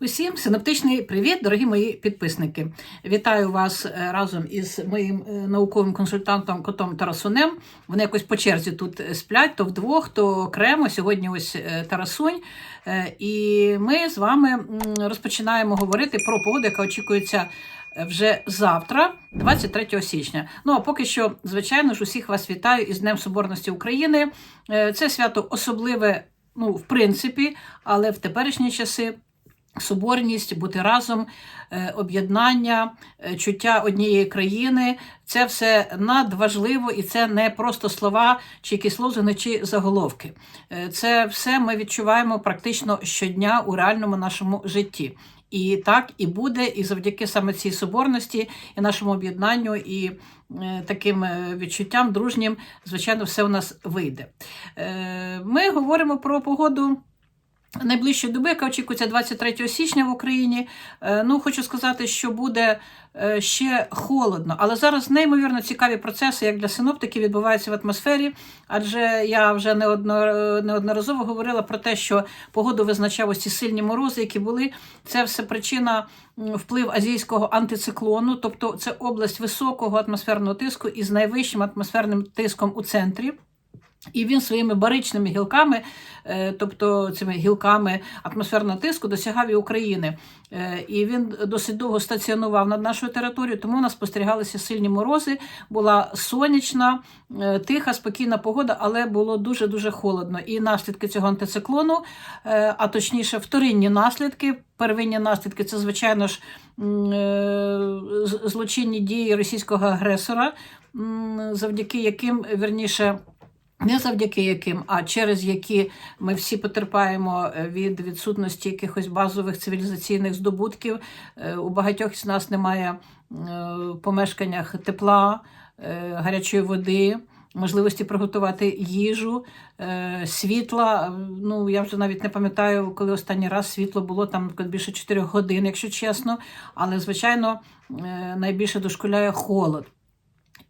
Усім синоптичний привіт, дорогі мої підписники. Вітаю вас е, разом із моїм е, науковим консультантом Котом Тарасунем. Вони якось по черзі тут сплять, то вдвох, то окремо. Сьогодні ось е, Тарасунь. Е, І ми з вами розпочинаємо говорити про погоду, яка очікується е, вже завтра, 23 січня. Ну а поки що, звичайно ж, усіх вас вітаю із Днем Соборності України. Е, Це свято особливе, ну, в принципі, але в теперішні часи. Соборність, бути разом, е, об'єднання, е, чуття однієї країни це все надважливо, і це не просто слова, чи якісь лозунги, чи заголовки. Е, Це все ми відчуваємо практично щодня у реальному нашому житті. І так і буде, і завдяки саме цій соборності, і нашому об'єднанню, і таким відчуттям дружнім, звичайно, все у нас вийде. Ми говоримо про погоду. Найближчої доби, яка очікується 23 січня в Україні. Е, Ну, хочу сказати, що буде е, ще холодно, але зараз неймовірно цікаві процеси, як для синоптиків, відбуваються в атмосфері. Адже я вже неодно- неодноразово говорила про те, що погоду визначав ось ці сильні морози, які були. Це все причина вплив азійського антициклону, тобто це область високого атмосферного тиску із найвищим атмосферним тиском у центрі. І він своїми баричними гілками, е, тобто цими гілками атмосферного тиску, досягав і України. Е, І він досить довго стаціонував над нашою територією, тому у нас спостерігалися сильні морози, була сонячна, е, тиха, спокійна погода, але було дуже-дуже холодно. І наслідки цього антициклону, а точніше, вторинні наслідки, первинні наслідки це, звичайно ж, злочинні дії російського агресора, завдяки яким, верніше, не завдяки яким, а через які ми всі потерпаємо е, від відсутності якихось базових цивілізаційних здобутків. Е, У багатьох з нас немає е, в помешканнях тепла, гарячої води. Можливості приготувати їжу, світла. Ну я вже навіть не пам'ятаю, коли останній раз світло було там більше 4 годин, якщо чесно. Але звичайно найбільше дошкуляє холод.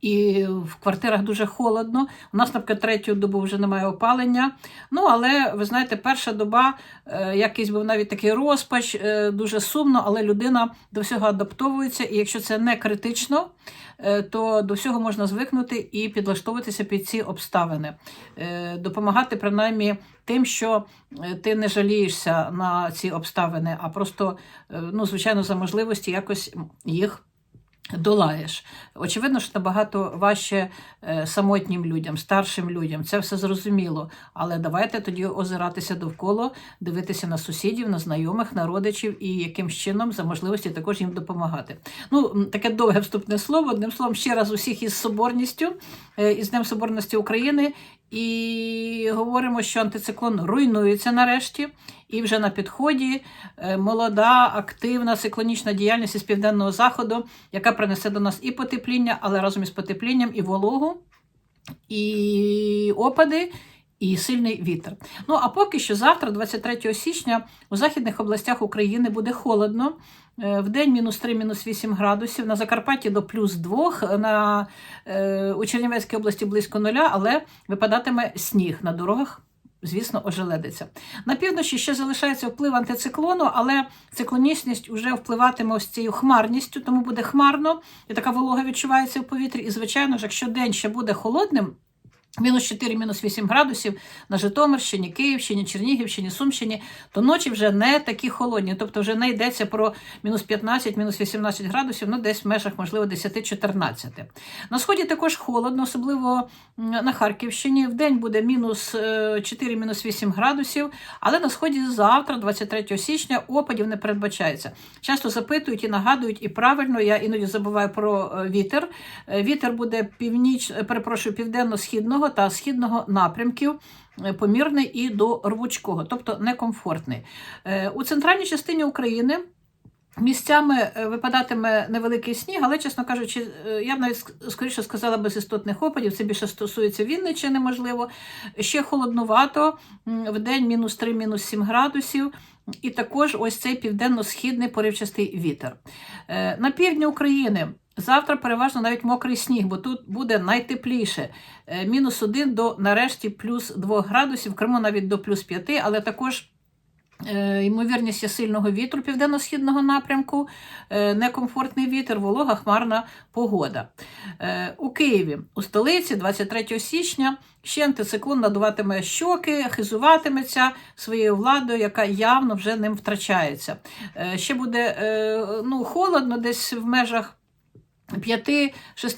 І в квартирах дуже холодно. У нас, наприклад, третю добу вже немає опалення. Ну, але ви знаєте, перша доба, е, якийсь був навіть такий розпач, е, дуже сумно, але людина до всього адаптовується. І якщо це не критично, е, то до всього можна звикнути і підлаштовуватися під ці обставини, допомагати принаймні тим, що ти не жалієшся на ці обставини, а просто, ну, звичайно, за можливості якось їх. Долаєш. Очевидно, що набагато важче е, самотнім людям, старшим людям. Це все зрозуміло. Але давайте тоді озиратися довкола, дивитися на сусідів, на знайомих, на родичів і яким чином за можливості також їм допомагати. Ну, таке довге вступне слово. Одним словом, ще раз усіх із соборністю, е, із Днем Соборності України. І говоримо, що антициклон руйнується нарешті, і вже на підході е, молода, активна циклонічна діяльність із південного заходу, яка принесе до нас і потепління, але разом із потеплінням і вологу, і опади. І сильний вітер. Ну а поки що завтра, 23 січня, у західних областях України буде холодно. Е, В день мінус 3, мінус 8 градусів, на Закарпатті до плюс 2, на, е, у Чернівецькій області близько нуля, але випадатиме сніг на дорогах. Звісно, ожеледиться. На півночі ще залишається вплив антициклону, але циклонічність вже впливатиме ось цією хмарністю, тому буде хмарно, і така волога відчувається в повітрі. І, звичайно ж, якщо день ще буде холодним, Мінус 4, мінус 8 градусів на Житомирщині, Київщині, Чернігівщині, Сумщині, то ночі вже не такі холодні. Тобто вже не йдеться про мінус 15, мінус 18 градусів, ну десь в межах, можливо, 10-14. На сході також холодно, особливо на Харківщині. В день буде мінус е, 4, мінус 8 градусів, але на сході завтра, 23 січня, опадів не передбачається. Часто запитують і нагадують, і правильно, я іноді забуваю про е, вітер. Е, Вітер буде північ, е, перепрошую, південно-східного та східного напрямків. е, Помірний і до рвучкого, тобто некомфортний. Е, У центральній частині України місцями е, випадатиме невеликий сніг, але, чесно кажучи, я б навіть скоріше сказала без істотних опадів. Це більше стосується Вінниччини, можливо. Ще холоднувато, в день мінус 3, мінус 7 градусів. І також ось цей південно-східний поривчастий вітер. На півдні України завтра переважно навіть мокрий сніг, бо тут буде найтепліше. Е, Мінус 1 до нарешті плюс 2 градусів, в Криму навіть до плюс 5, але також Е, Ймовірність є сильного вітру південно-східного напрямку, е, некомфортний вітер, волога, хмарна погода. У Києві, у столиці, 23 січня, ще антициклон надуватиме щоки, хизуватиметься своєю владою, яка явно вже ним втрачається. Ще буде ну, холодно, десь в межах 5-6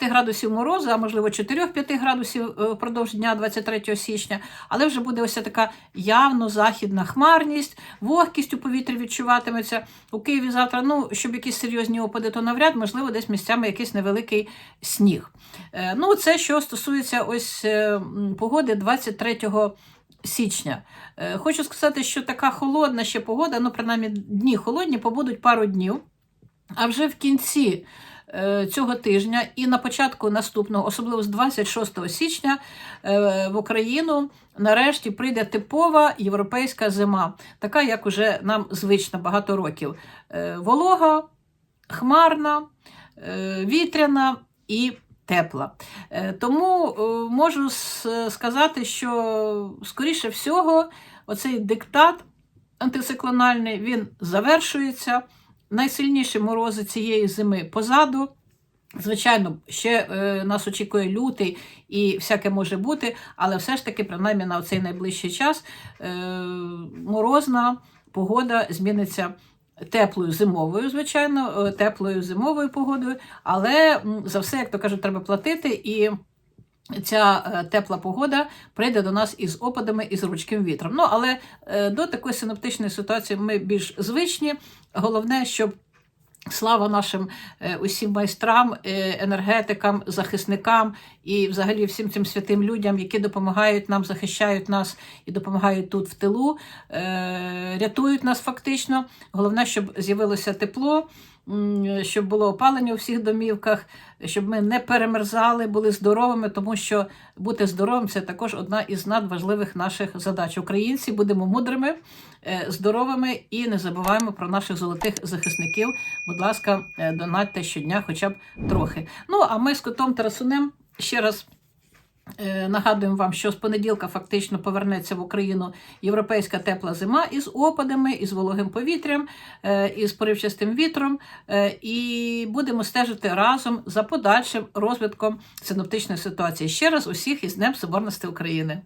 градусів морозу, а можливо 4-5 градусів е, впродовж дня 23 січня, але вже буде ось така явно західна хмарність, вогкість у повітрі відчуватиметься. У Києві завтра, ну, щоб якісь серйозні опади, то навряд, можливо, десь місцями якийсь невеликий сніг. Е, Ну, це що стосується ось е, погоди 23 січня. Хочу сказати, що така холодна ще погода, ну, принаймні дні холодні, побудуть пару днів, а вже в кінці цього тижня і на початку наступного, особливо з 26 січня, е, в Україну нарешті прийде типова європейська зима, така, як уже нам звична багато років. Е, Волога, хмарна, е, вітряна і тепла. Е, Тому е, можу сказати, що скоріше всього, оцей диктат антициклональний він завершується. Найсильніші морози цієї зими позаду. Звичайно, ще е, нас очікує лютий і всяке може бути, але все ж таки, принаймні на цей найближчий час, е, морозна погода зміниться теплою зимовою, звичайно, е, теплою зимовою погодою, але за все, як то кажуть, треба платити і. Ця е, тепла погода прийде до нас із опадами і з ручким вітром. Ну, але е, до такої синоптичної ситуації ми більш звичні. Головне, щоб слава нашим е, усім майстрам, енергетикам, захисникам і взагалі всім цим святим людям, які допомагають нам, захищають нас і допомагають тут в тилу, рятують нас фактично. Головне, щоб з'явилося тепло. Щоб було опалення у всіх домівках, щоб ми не перемерзали, були здоровими, тому що бути здоровим це також одна із надважливих наших задач. Українці будемо мудрими, е, здоровими і не забуваємо про наших золотих захисників. Будь ласка, е, донатьте щодня, хоча б трохи. Ну а ми з котом Тарасунем ще раз. Е, Нагадуємо вам, що з понеділка фактично повернеться в Україну європейська тепла зима із опадами, із вологим повітрям, е, із поривчастим вітром, е, і будемо стежити разом за подальшим розвитком синоптичної ситуації. Ще раз усіх із Днем Соборності України.